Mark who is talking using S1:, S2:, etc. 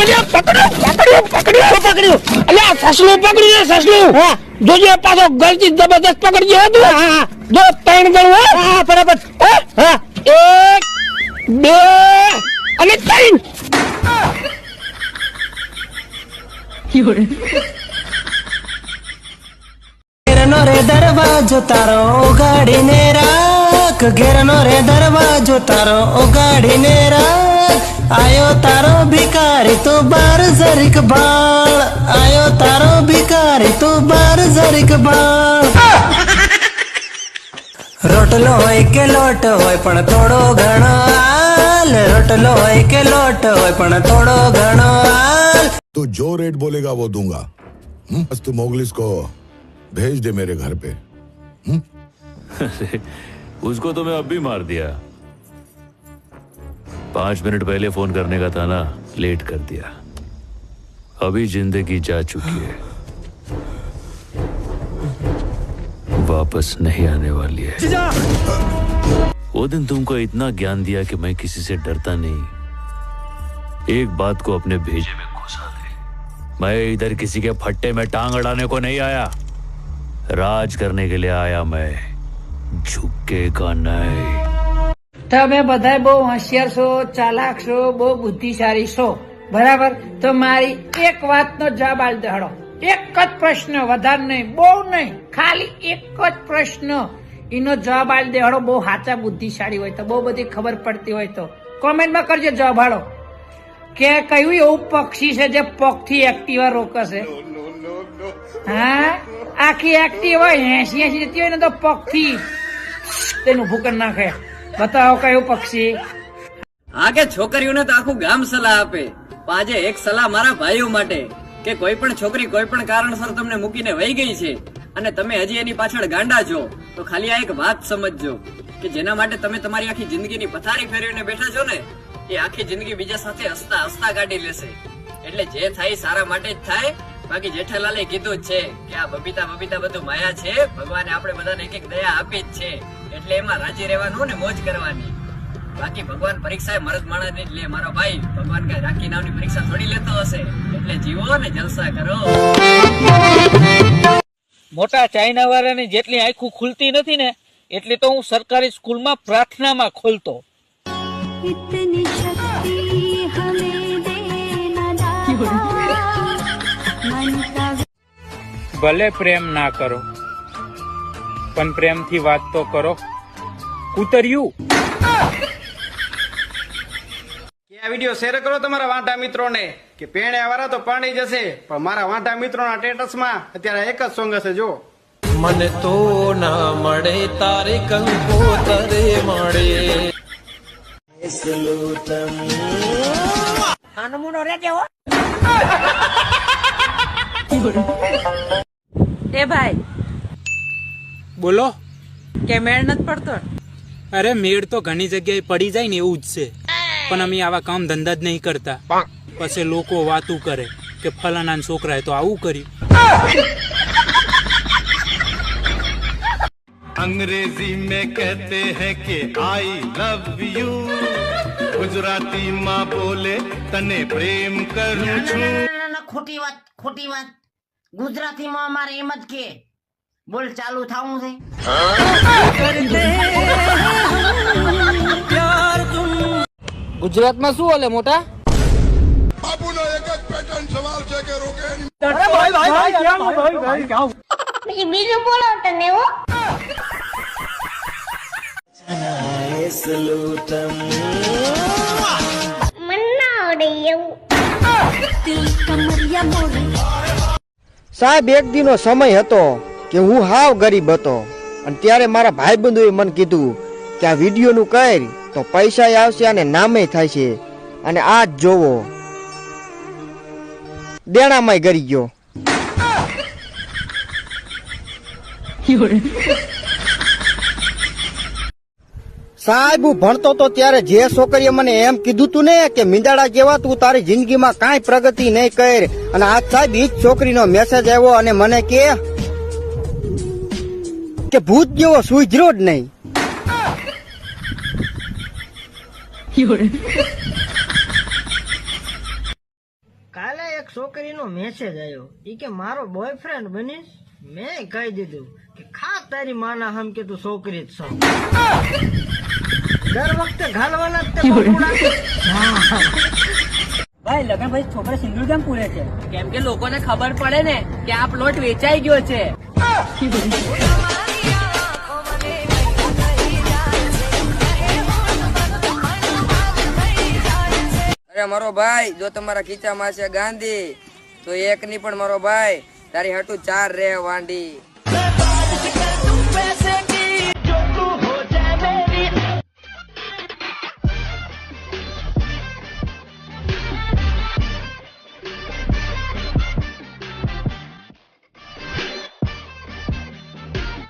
S1: પકડ્યું પકડ્યું પકડ્યું પકડ્યું. અલ્યા સસલું પકડ્યું સસલું જોજે પાછો ગલતી જબરદસ્ત પકડજે હો તું. જો ત્રણ ગણું હા. બરાબર. હા. એક બે અને ત્રણ.
S2: ઘેરનો રે દરવાજો તારો ઓગાડીને રાખ. ઘેરનો રે દરવાજો તારો ઓગાડીને રાખ. આયો તારો ભિખારી તું બાર જરીક બાળ આયો તારો ભિખારી તું બાર જરીક બાળ રોટલો હોય કે લોટ હોય પણ થોડો ઘણો હાલ રોટલો હોય કે લોટ હોય પણ થોડો ઘણો હાલ
S3: तू जो रेट बोलेगा वो दूंगा हम्म? बस तू मोगलिस को भेज दे मेरे घर पे
S4: उसको तो मैं अब भी मार दिया पाँच मिनट पहले फ़ोन करने का था ना लेट कर दिया। अभी ज़िंदगी जा चुकी है। वापस नहीं आने वाली है। वो दिन तुमको इतना ज्ञान दिया कि मैं किसी से डरता नहीं। एक बात को अपने भेजे में घुसा दे। मैं इधर किसी के फट्टे में टांग अड़ाने को नहीं आया। राज करने के लिए आया मैं। झुकेगा नहीं
S5: તમે બધા બહુ હોશિયાર છો ચાલાક છો બહુ બુદ્ધિશાળી છો. બરાબર? તો મારી એક વાતનો જવાબ આલ દેડો એક જ પ્રશ્ન વધારે નહીં બહુ નહીં ખાલી એક જ પ્રશ્ન. એનો જવાબ આલ દેડો બહુ સાચા બુદ્ધિશાળી હોય તો બહુ બધી ખબર પડતી હોય તો. કોમેન્ટમાં કરજો જવાબ આડો કે કયું એવું પક્ષી છે જે પગથી એક્ટિવા રોકશે? હા? આખી એક્ટિવા એસી એસી જતી હોય ને તો પગથી તેનું ભૂકન નાખે. બતાવો કયું પક્ષી?
S6: હા કે છોકરીઓને તો આખું ગામ સલાહ આપે. આજે એક સલાહ મારા ભાઈઓ માટે, કે કોઈ પણ છોકરી કોઈ પણ કારણસર તમને મૂકીને વહી ગઈ છે, અને તમે હજી એની પાછળ ગાંડા છો, તો ખાલી આ એક વાત સમજજો, કે જેના માટે તમે તમારી આખી જિંદગીની પથારી ફેરવીને બેઠા છો ને, એ આખી જિંદગી બીજા સાથે હસતા હસતા કાઢી લેશે. એટલે જે થાય સારા માટે જ થાય. બાકી જેઠાલાલે કીધું જ છે કે આ બબીતા બબીતા બધું માયા છે. ભગવાને આપણે બધાને એક એક દયા આપી જ છે. એટલે એમાં રાજી રહેવાનું ને મોજ કરવાની. બાકી ભગવાન પરીક્ષા એ મરદ માણસની એટલે મારો ભાઈ ભગવાન કઈ રાખી નામની પરીક્ષા થોડી લેતો હશે. એટલે જીવો ને જલસા કરો.
S7: મોટા ચાઇના વાળાની જેટલી આંખું ખુલતી નથી ને એટલી તો હું સરકારી સ્કૂલમાં પ્રાર્થનામાં ખોલતો.
S8: ભલે પ્રેમ ના કરો પણ પ્રેમથી વાત તો કરો. કૂતર્યું
S9: કે આ વીડિયો શેર કરો તમારા વાંટા મિત્રોને. કે પેણે વાળા તો પાણી જશે પણ મારા વાંટા મિત્રોના સ્ટેટસમાં અત્યારે એક જ સોંગ હશે જો.
S2: મને તો ના મળે તારે કંકોતરે મળે.
S5: એ ભાઈ
S8: બોલો.
S5: કે મેળ નથી પડતો?
S8: અરે મેળ તો ઘણી જગ્યાએ પડી જાય ને એવું જ છે. પણ અમે આવા કામ ધંધા જ નહીં કરતા. પછી લોકો વાતું કરે કે ફલાના છોકરાએ તો આવું કર્યું.
S2: અંગ્રેજી મેં કહેતે હે કે આઈ લવ યુ ગુજરાતી માં બોલે તને પ્રેમ કરું છું.
S10: ખોટી વાત ખોટી વાત. ગુજરાતી માં અમારે એમ જ કે બોલ ચાલુ થાવું છે
S7: ગુજરાતમાં શું હાલે મોટા
S3: બાપુનો એક જ પેટર્ન સવાલ છે કે રોકે
S11: પછી બીજું બોલો તને હો મન ના આવડે એવું કમરિયા મોડે
S1: સાહેબ એક દિનો સમય હતો કે હું હાવ ગરીબ હતો. અને ત્યારે મારા ભાઈબંધોએ મને કીધું કે આ વિડીયોનું કર તો પૈસા આવશે અને નામે થાય છે. અને આ જ જોવો. દેણામાંય ગરી ગયો. સાહેબ, હું ભણતો તો ત્યારે જે છોકરીએ મને એમ કીધું તું ને કે મિંદાડા જેવા તું તારી જિંદગીમાં કાંઈ પ્રગતિ નહીં કર અને આજ સાહેબ એ જ છોકરીનો મેસેજ આવ્યો અને મને કે કે ભૂત જેવો સુધરો જ નહીં.
S12: કાલે એક છોકરીનો મેસેજ આવ્યો ઈ કે મારો બોયફ્રેન્ડ બનીશ? મેં કહી દીધું કે ખા તારી માના હમ કે તું છોકરી જ છો? દર વખતે ઘાલવાના તે
S13: ભાઈ લગન ભાઈ છોકરા સિંદૂર કેમ પૂરે છે? કેમ કે લોકોને ખબર પડે ને કે આ પ્લોટ વેચાઈ ગયો છે.
S14: મારો ભાઈ, જો તમારા ખીચામાં છે ગાંધી, તો એક ની પણ મારો ભાઈ. તારી હાટુ ચાર રે વાંડી